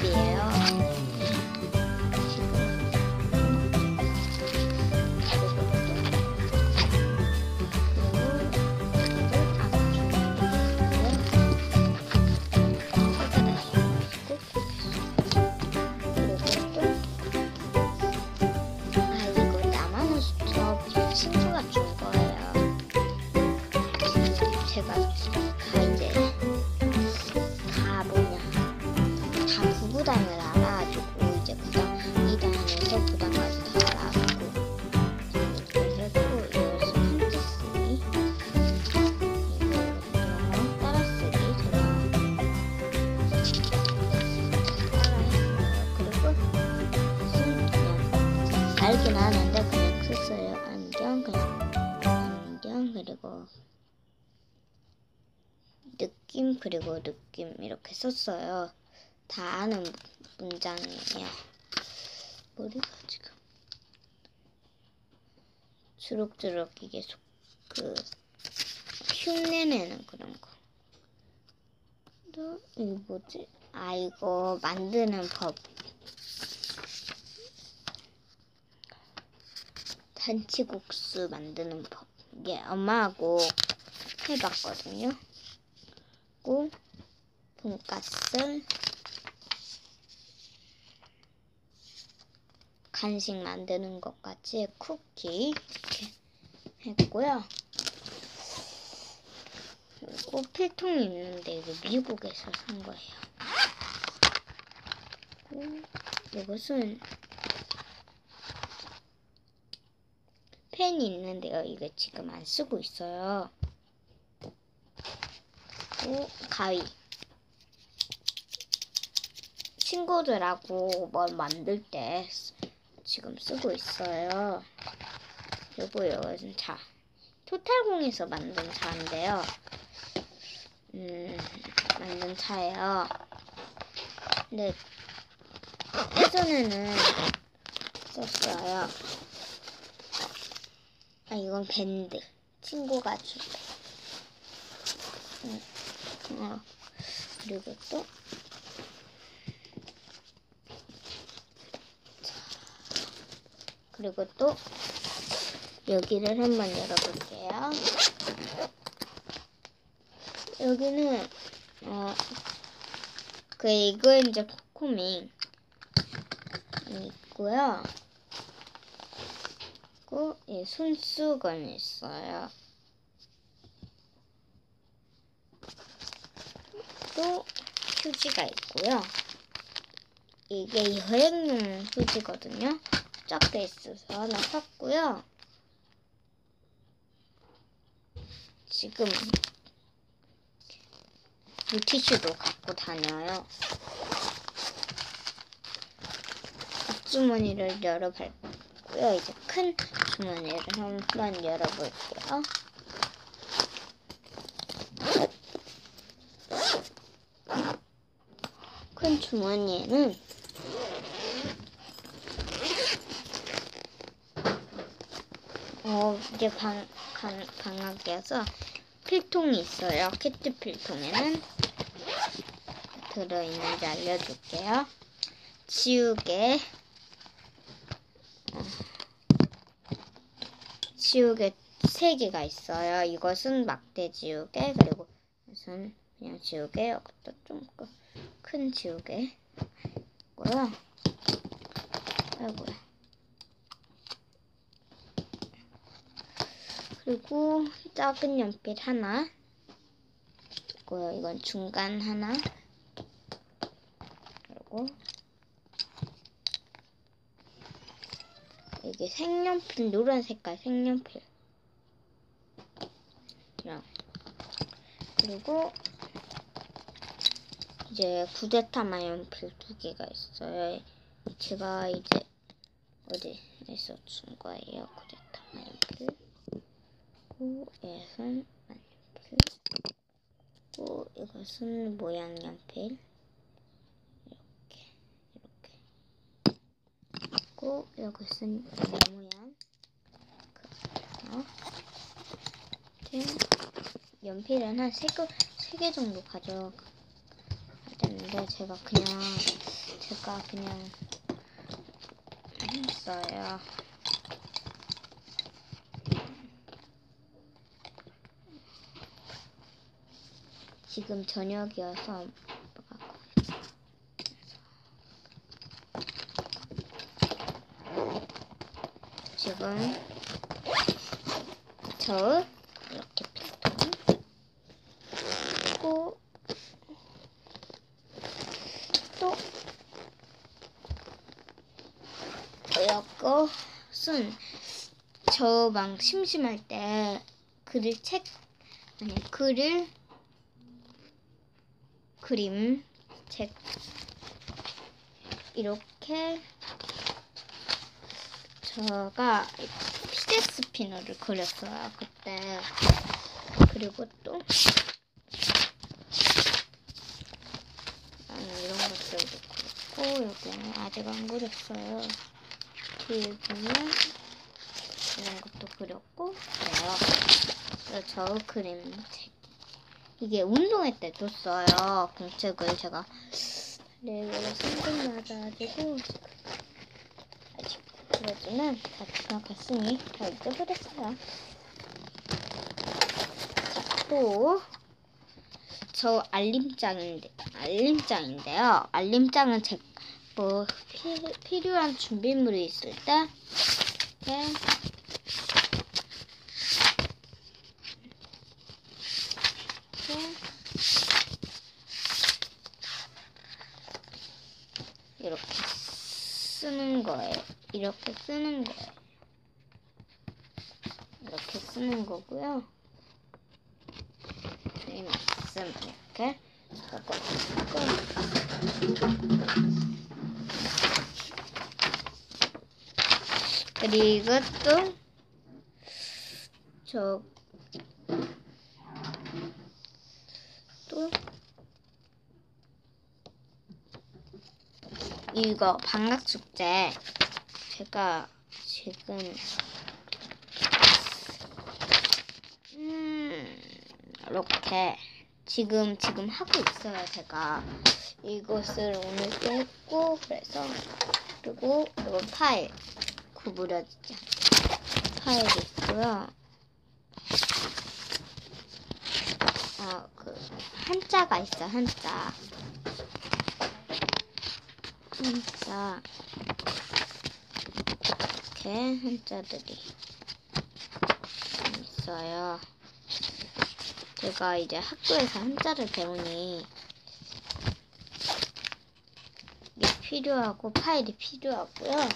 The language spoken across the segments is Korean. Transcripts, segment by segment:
지갑 알긴 아는데 그냥 썼어요. 안경 그냥 안경 그리고 느낌 그리고 느낌 이렇게 썼어요. 다 아는 문장이에요. 머리가 지금 주룩주룩 이게 속, 그 흉내내는 그런 거. 또 이거 뭐지? 아 이거 만드는 법. 잔치국수 만드는 법. 이게 엄마하고 해봤거든요. 그리고 돈가스 간식 만드는 것까지 쿠키 이렇게 했고요. 그리고 필통이 있는데 이거 미국에서 산 거예요. 그리고 이것은 펜이 있는데요. 이거 지금 안 쓰고 있어요. 그리고 가위. 친구들하고 뭘 만들 때 쓰- 지금 쓰고 있어요. 이것은 차. 토탈공에서 만든 차인데요. 음, 만든 차예요. 근데 예전에는 썼어요. 아, 이건 밴드. 친구가 준 거. 음, 어, 그리고 또, 자, 그리고 또, 여기를 한번 열어볼게요. 여기는, 어, 그, 이거 이제 코코밍 있고요. 이 손수건이 있어요. 또 휴지가 있고요. 이게 여행용 휴지거든요. 쫙 돼 있어서 하나 샀고요. 지금 물티슈도 갖고 다녀요. 앞주머니를 열어봤고요. 이제 큰 주머니를 한번 열어볼게요. 큰 주머니에는 어 이제 방, 방, 방학이어서 필통이 있어요. 키트 필통에는 들어있는지 알려줄게요. 지우개 어, 지우개 세 개가 있어요. 이것은 막대 지우개 그리고 이것은 그냥 지우개 이것도 좀 큰 지우개 있고요. 아이고요. 그리고 작은 연필 하나 있고요. 이건 중간 하나 그리고 이게 색연필 노란 색깔 색연필 이랑 그리고 이제 구데타 마 연필 두 개가 있어요. 제가 이제 어디에서 준 거예요. 구데타 마 연필. 그리고 만연필. 그리고 이것은 모양 연필. 이렇게 이렇게. 그리고 이것은 이 모양. 그래서 연필은 한세 개, 세개 정도 가져가야 되는데 제가 그냥 제가 그냥 했어요. 지금 저녁이어서 지금 저 이렇게 필통 그리고 또 이것은 저 막 심심할 때 글을 책 아니 글을 그림 책 이렇게 제가 피제 스피너를 그렸어요 그때. 그리고 또 나는 이런 것들도 그렸고 여기는 아직 안 그렸어요. 뒤에 보면 이런 것도 그렸고 그래요 저 그림책. 이게 운동회 때 줬어요 공책을. 제가 내일로 생각나가지고 아직 그러지는 다 지나갔으니 다 잊어버렸어요. 자, 또, 저 알림장인데, 알림장인데요. 알림장은 제, 뭐, 피, 필요한 준비물이 있을 때, 이렇게, 이렇게 쓰는 거예요. 이렇게 쓰는 거예요. 이렇게 쓰는 거고요. 이 말씀 이렇게 하고 그리고 또 저, 또, 이거 방학 숙제 제가 지금 음 이렇게 지금 지금 하고 있어요 제가. 이것을 오늘 또 했고 그래서 그리고 이거 파일 구부러지지 않게 파일이 있고요. 아그 한자가 있어 한자. 한자 이렇게 한자들이 있어요. 제가 이제 학교에서 한자를 배우니 이게 필요하고 파일이 필요하고요.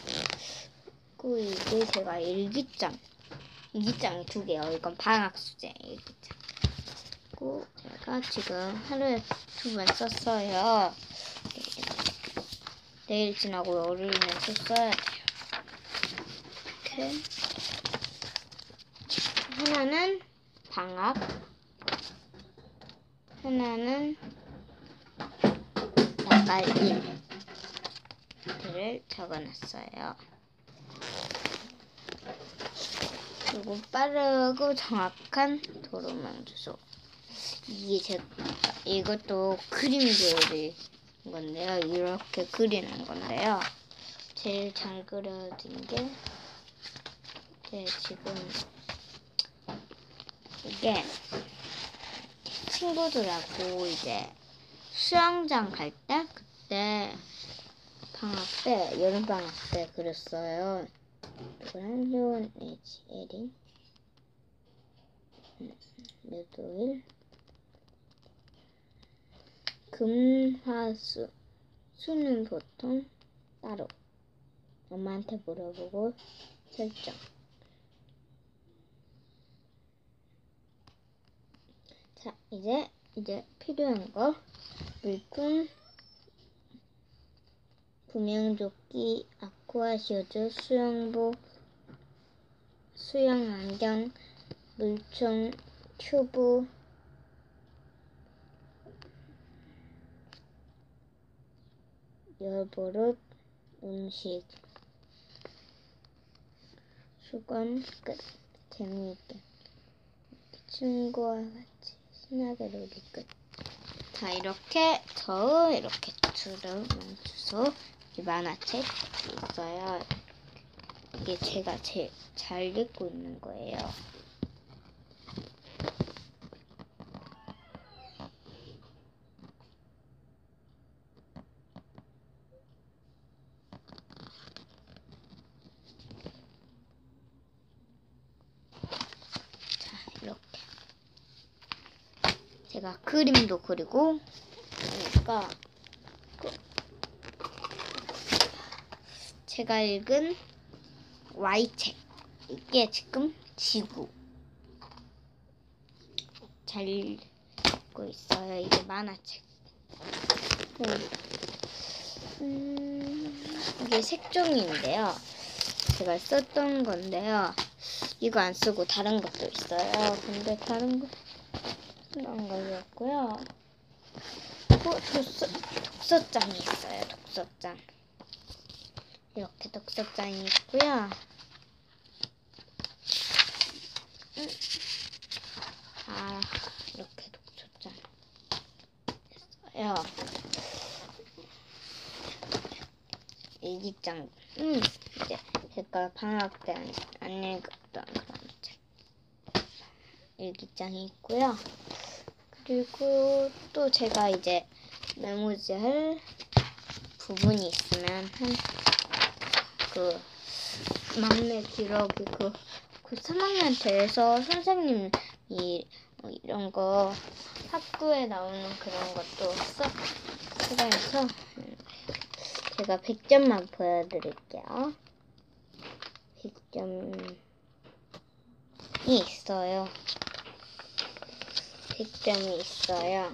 그리고 이게 제가 일기장 일기장이 두 개요. 이건 방학 숙제 일기장. 그리고 제가 지금 하루에 두 번 썼어요. 내일 지나고 열흘이면 또 써야 돼요. 이렇게 하나는 방학, 하나는 나갈임들을 적어놨어요. 그리고 빠르고 정확한 도로망 주소. 이게 제가 이것도 그림 그릴 건데요. 이렇게 그리는 건데요. 제일 잘 그려진 게 네, 지금 이게 친구들하고 이제 수영장 갈 때 그때 방학 때 여름 방학 때 그렸어요. 이걸 한효원 내지 에린. 매도일. 금화수. 수는 보통 따로. 엄마한테 물어보고 설정 자 이제 이제 필요한 거. 물품. 구명조끼 아쿠아슈즈 수영복 수영 안경 물총 튜브. 열버릇 음식. 수건 끝. 재미있게. 친구와 같이 신나게 놀이 끝자 이렇게 저 이렇게 들어면서 이 만화책 있어요. 이게 제가 제일 잘 읽고 있는 거예요. 자 이렇게 제가 그림도 그리고 그러니까 그- 제가 읽은 Y책. 이게 지금 지구. 잘 읽고 있어요. 이게 만화책. 음, 음, 이게 색종이인데요. 제가 썼던 건데요. 이거 안 쓰고 다른 것도 있어요. 근데 다른 거 안 가져왔고요 어, 독서, 독서장이 있어요 독서장 이렇게 독서장이 있고요. 음. 아, 이렇게 독서장 있어요. 일기장, 음, 이제 제가 방학 때 안 읽었던 그런 책. 일기장이 있고요. 그리고 또 제가 이제 메모지 할 부분이 있으면 한 그 막내 기록이 그, 그 3학년 돼서 선생님이 뭐 이런 거 학교에 나오는 그런 것도 써 수가해서 제가 100점만 보여드릴게요. 100점이 있어요. 100점이 있어요.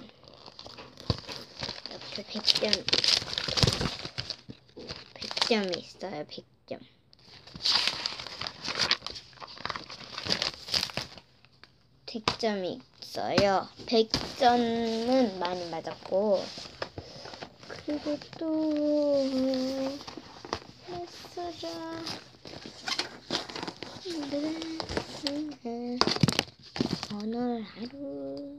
이렇게 100점 100점이 있어요. 100점. 백점이 있어요. 100점은 많이 맞았고 그리고 또 했어라 오늘 하루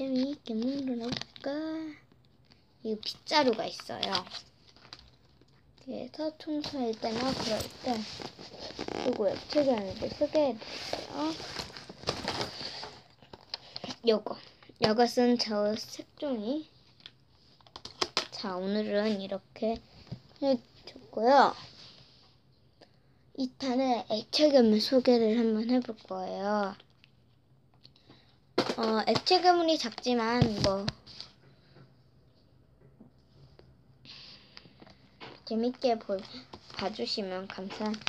재미있게 놀러볼까? 이거 빗자루가 있어요. 그래서 청소할 때나 그럴 때 그리고 웹책을 소개해드릴게요. 요거 이것은 저 색종이 자 오늘은 이렇게 해줬고요. 2탄에 액체괴물 소개를 한번 해볼 거예요. 어, 액체괴물이 작지만 뭐 재밌게 보, 봐주시면 감사합니다.